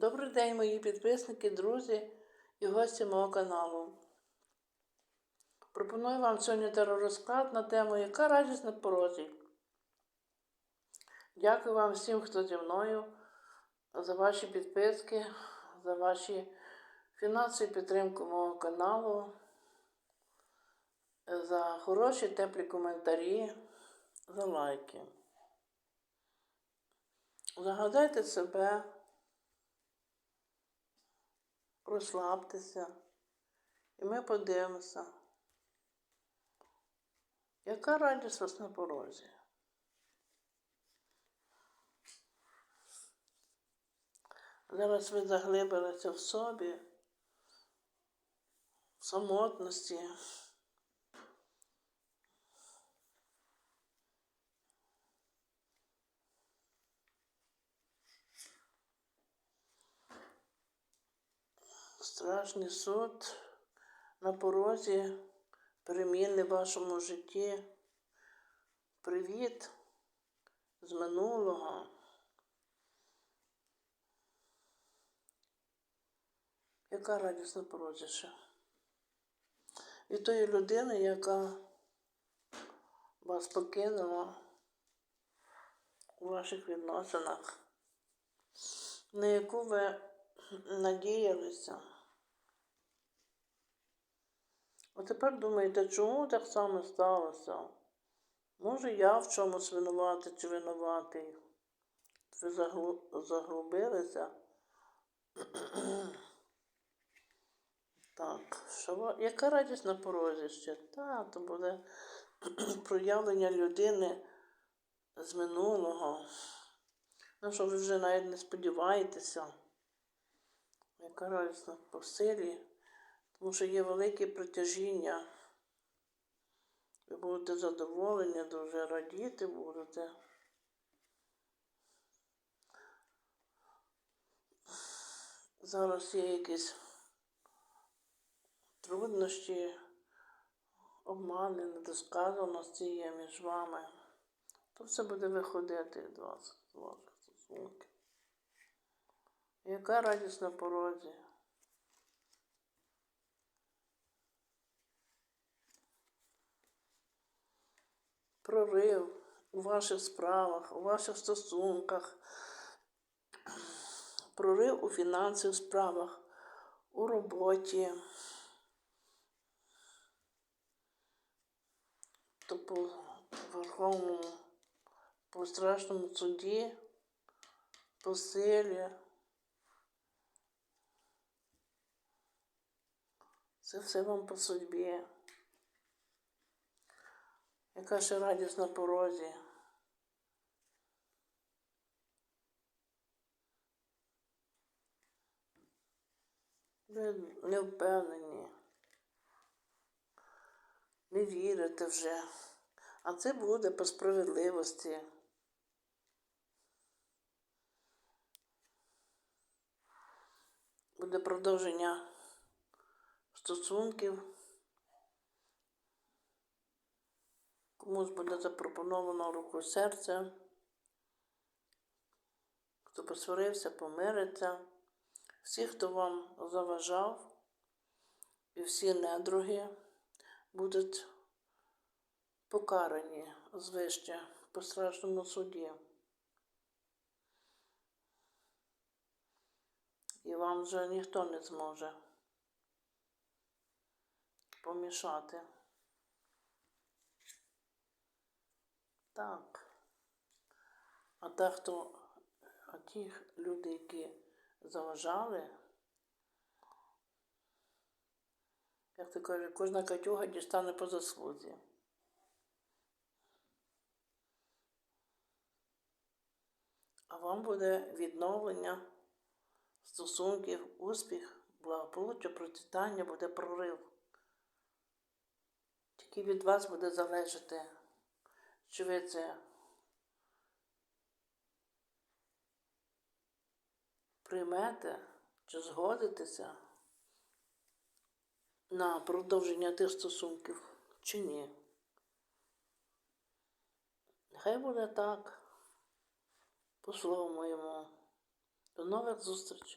Добрий день, мої підписники, друзі і гості мого каналу. Пропоную вам сьогодні теророзклад на тему Яка радість на порозі. Дякую вам всім, хто зі мною, за ваші підписки, за ваші фінансові підтримку мого каналу, за хороші теплі коментарі, за лайки. Загадайте себе, розслабтеся, і ми подивимося, яка радість вас на порозі. Зараз ви заглибилися в собі, в самотності. Страшний суд на порозі, переміни в вашому житті. Привіт з минулого. Яка радість на порозі ще? Від тої людини, яка вас покинула у ваших відносинах, на яку ви надіялися. А тепер думаєте, чому так само сталося? Може, я в чомусь винуватий чи винуватий? Ви заглубилися? Так, що, яка радість на порозі ще? Та, то буде проявлення людини з минулого. Ну, що ви вже навіть не сподіваєтеся. Яка радість по силі, тому що є велике притяжіння. Ви будете задоволені, дуже радіти будете. Зараз є якісь труднощі, обмани, недосказаності є між вами. То все буде виходити від вас, з ваших стосунків. Яка радість на порозі? Прорив у ваших справах, у ваших стосунках, прорив у фінансових справах, у роботі. То по Верховному, по страшному суді, по силі. Це все вам по судьбі. Яка ще радість на порозі. Ви не впевнені, не вірите вже. А це буде по справедливості. Буде продовження стосунків. Комусь буде запропоновано руку серця. Хто посварився, помириться. Всі, хто вам заважав, і всі недруги будуть покарані звище по страшному суді. І вам вже ніхто не зможе помішати. Так. А те, хто, а ті люди, які заважали, як то каже, кожна катюга дістане по заслузі. А вам буде відновлення стосунків, успіх, благополуччя, процвітання, буде прорив. Тільки від вас буде залежати, чи ви це приймете, чи згодитеся на продовження тих стосунків, чи ні. Нехай буде так, по слову моєму. До нових зустрічей.